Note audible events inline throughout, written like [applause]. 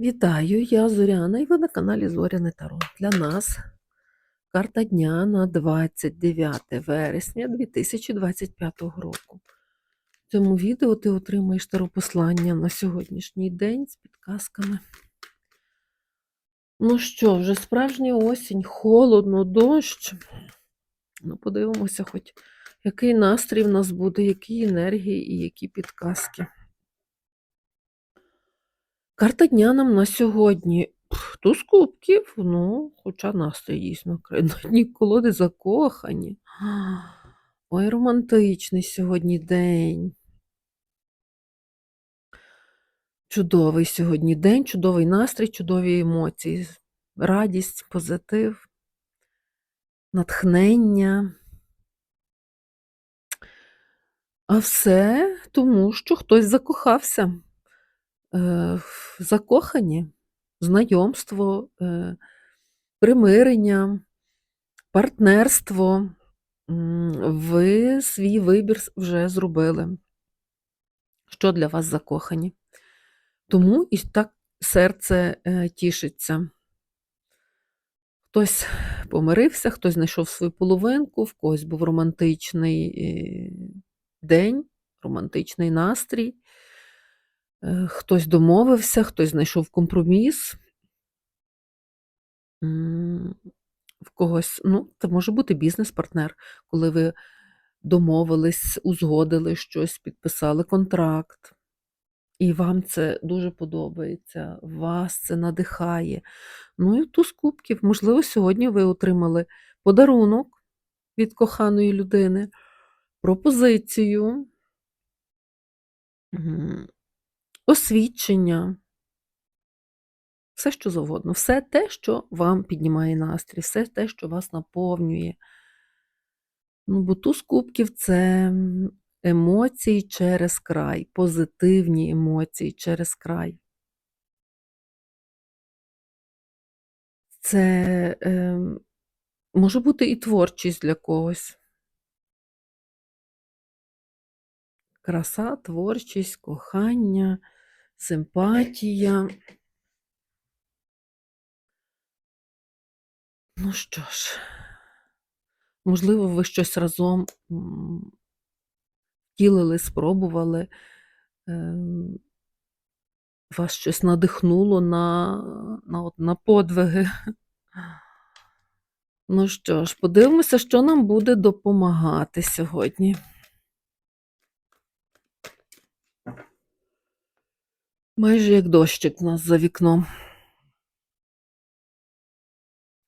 Вітаю, я Зоряна, і ви на каналі Зоряне Таро. Для нас карта дня на 29 вересня 2025 року. В цьому відео ти отримаєш таропослання на сьогоднішній день з підказками. Ну що, вже справжня осінь, холодно, дощ. Ну, подивимося, хоч який настрій в нас буде, які енергії і які підказки. Карта дня нам на сьогодні. Туз кубків, ну, хоча настрій дійсно [laughs] на дні колоди закохані. Ой, романтичний сьогодні день. Чудовий сьогодні день, чудовий настрій, чудові емоції, радість, позитив, натхнення. А все тому, що хтось закохався. Е, Закохані, знайомство, е, примирення, партнерство. Ви свій вибір вже зробили. Що для вас закохані? Тому і так серце е, тішиться. Хтось помирився, хтось знайшов свою половинку, в когось був романтичний день, романтичний настрій, хтось домовився, хтось знайшов компроміс. В когось, ну, це може бути бізнес-партнер, коли ви домовились, узгодили щось, підписали контракт. І вам це дуже подобається, вас це надихає. Ну і туз кубків. Можливо, сьогодні ви отримали подарунок від коханої людини, пропозицію, освідчення, все, що завгодно, все те, що вам піднімає настрій, все те, що вас наповнює. Ну, бо туз кубків це емоції через край, позитивні емоції через край. Це ем, може бути і творчість для когось. Краса, творчість, кохання, симпатія. Ну що ж, можливо, ви щось разом втілили, спробували, ем, вас щось надихнуло на, на, на подвиги. Ну що ж, подивимося, що нам буде допомагати сьогодні. Майже як дощик у нас за вікном.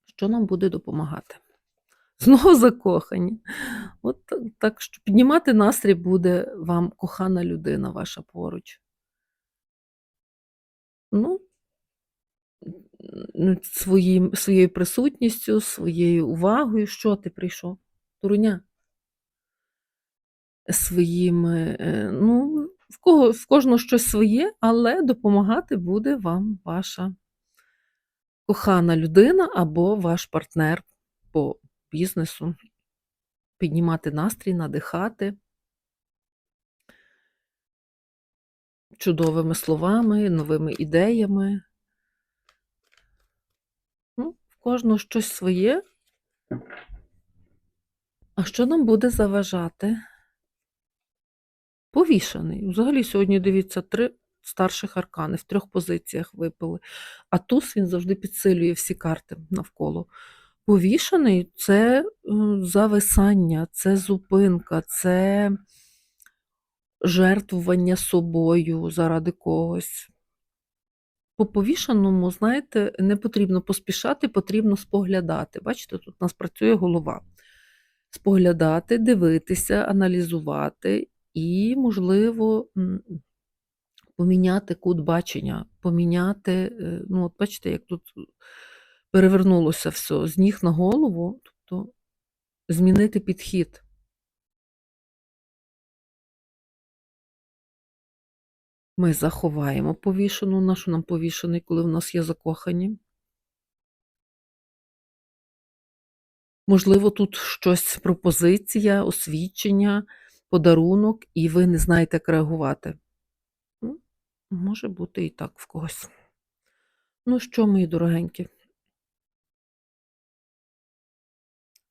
Що нам буде допомагати? [laughs] Знову закохані. От так що піднімати настрій буде вам кохана людина ваша поруч. Ну, м, своїм, своєю присутністю, своєю увагою. Що ти прийшов? Туруня? Своїм, е, ну, в кого в кожного щось своє, але допомагати буде вам ваша кохана людина або ваш партнер по бізнесу. Піднімати настрій, надихати чудовими словами, новими ідеями. Ну, в кожного щось своє. А що нам буде заважати? Повішаний. Взагалі сьогодні, дивіться, три старших аркани в трьох позиціях випали. А туз він завжди підсилює всі карти навколо. Повішаний це е, зависання, це зупинка, це жертвування собою заради когось. По повішаному, знаєте, не потрібно поспішати, потрібно споглядати. Бачите, тут у нас працює голова. Споглядати, дивитися, аналізувати і, можливо, поміняти кут бачення, поміняти, е, ну, от бачите, як тут перевернулося все з ніг на голову, тобто змінити підхід. Ми заховаємо повішену, нашу нам повішений, коли в нас є закохані. Можливо, тут щось пропозиція, освідчення, подарунок, і ви не знаєте, як реагувати. Ну, Може бути і так в когось. Ну що, мої дорогенькі?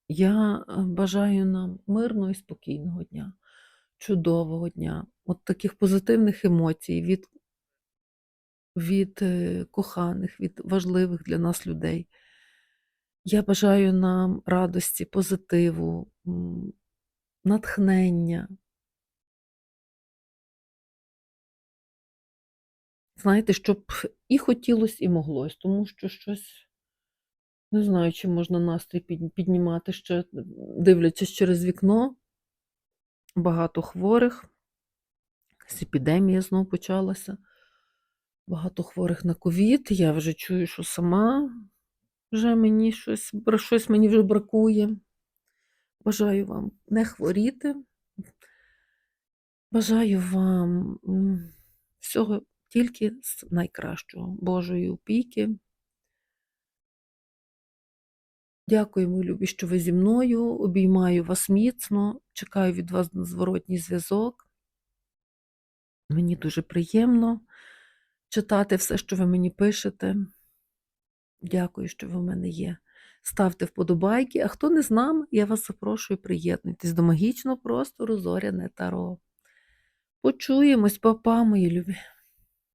Я е, бажаю нам мирного і спокійного дня, чудового дня, от таких позитивних емоцій від, від е, коханих, від важливих для нас людей. Я бажаю нам радості, позитиву, натхнення. Знаєте, щоб і хотілося, і моглось, тому що щось, не знаю, чи можна настрій піднімати ще, дивлячись через вікно. Багато хворих, якась епідемія знов почалася. Багато хворих на ковід. Я вже чую, що сама вже мені щось, щось мені вже бракує. Бажаю вам не хворіти. Бажаю вам всього тільки з найкращого, Божої опіки. Дякую, мої любі, що ви зі мною. Обіймаю вас міцно, чекаю від вас на зворотній зв'язок. Мені дуже приємно читати все, що ви мені пишете. Дякую, що ви в мене є. Ставте вподобайки, а хто не з нами, я вас запрошую, приєднуйтесь до магічного простору Зоряне Таро. Почуємось, папа, мої любі.